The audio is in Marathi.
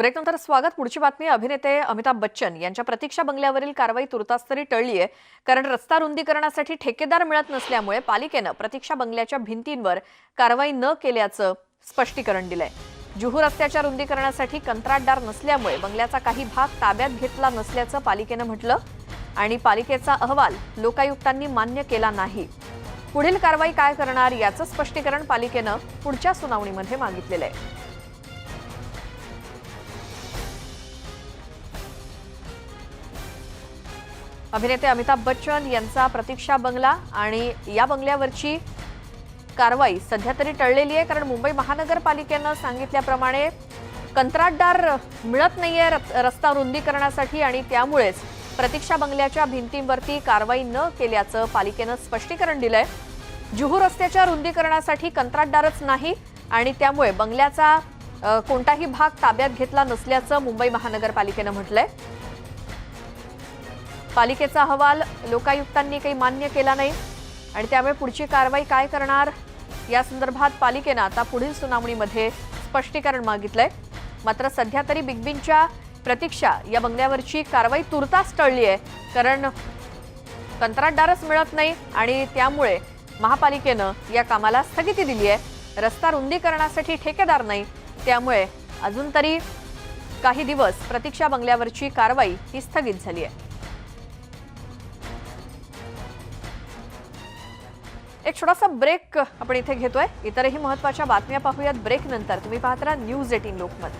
ब्रेकनंतर स्वागत. पुढची बातमी अभिनेते अमिताभ बच्चन यांच्या प्रतीक्षा बंगल्यावरील कारवाई तुर्तास तरी टळली आहे. कारण रस्ता रुंदीकरणासाठी ठेकेदार मिळत नसल्यामुळे पालिकेनं प्रतीक्षा बंगल्याच्या भिंतींवर कारवाई न केल्याचं स्पष्टीकरण दिलंय. जुहू रस्त्याच्या रुंदीकरणासाठी कंत्राटदार नसल्यामुळे बंगल्याचा काही भाग ताब्यात घेतला नसल्याचं पालिकेनं म्हटलं आणि पालिकेचा अहवाल लोकायुक्तांनी मान्य केला नाही. पुढील कारवाई काय करणार याचं स्पष्टीकरण पालिकेनं पुढच्या सुनावणीमध्ये मागितलेलं आहे. अभिनेते अमिताभ बच्चन यांचा प्रतीक्षा बंगला आणि या बंगल्यावरची कारवाई सध्या तरी टळलेली आहे कारण मुंबई महानगरपालिकेनं सांगितल्याप्रमाणे कंत्राटदार मिळत नाहीये रस्ता रुंदीकरणासाठी आणि त्यामुळेच प्रतीक्षा बंगल्याच्या भिंतींवरती कारवाई न केल्याचं पालिकेनं स्पष्टीकरण दिलंय. जुहू रस्त्याच्या रुंदीकरणासाठी कंत्राटदारच नाही आणि त्यामुळे बंगल्याचा कोणताही भाग ताब्यात घेतला नसल्याचं मुंबई महानगरपालिकेनं म्हटलंय. पालिकेचा अहवाल लोकायुक्तांनी काही मान्य केला नाही. आणि त्यामुळे पुढची कारवाई काय करणार? या संदर्भात पालिकेनं आता पुढील सुनावणीमध्ये स्पष्टीकरण मागितलंय. मात्र सध्या तरी बिग बींच्या प्रतीक्षा या बंगल्यावरची कारवाई तुर्तास टळली आहे. कारण कंत्राटदारच मिळत नाही आणि त्यामुळे महापालिकेनं या कामाला स्थगिती दिली आहे. रस्ता रुंदीकरणासाठी ठेकेदार नाही. त्यामुळे अजून तरी काही दिवस प्रतीक्षा बंगल्यावरची कारवाई ही स्थगित झाली आहे. एक छोटासा ब्रेक आपण इथे घेतोय. इतरही महत्त्वाच्या बातम्या पाहूयात ब्रेक नंतर. तुम्ही पाहता न्यूज एटीन लोकमत.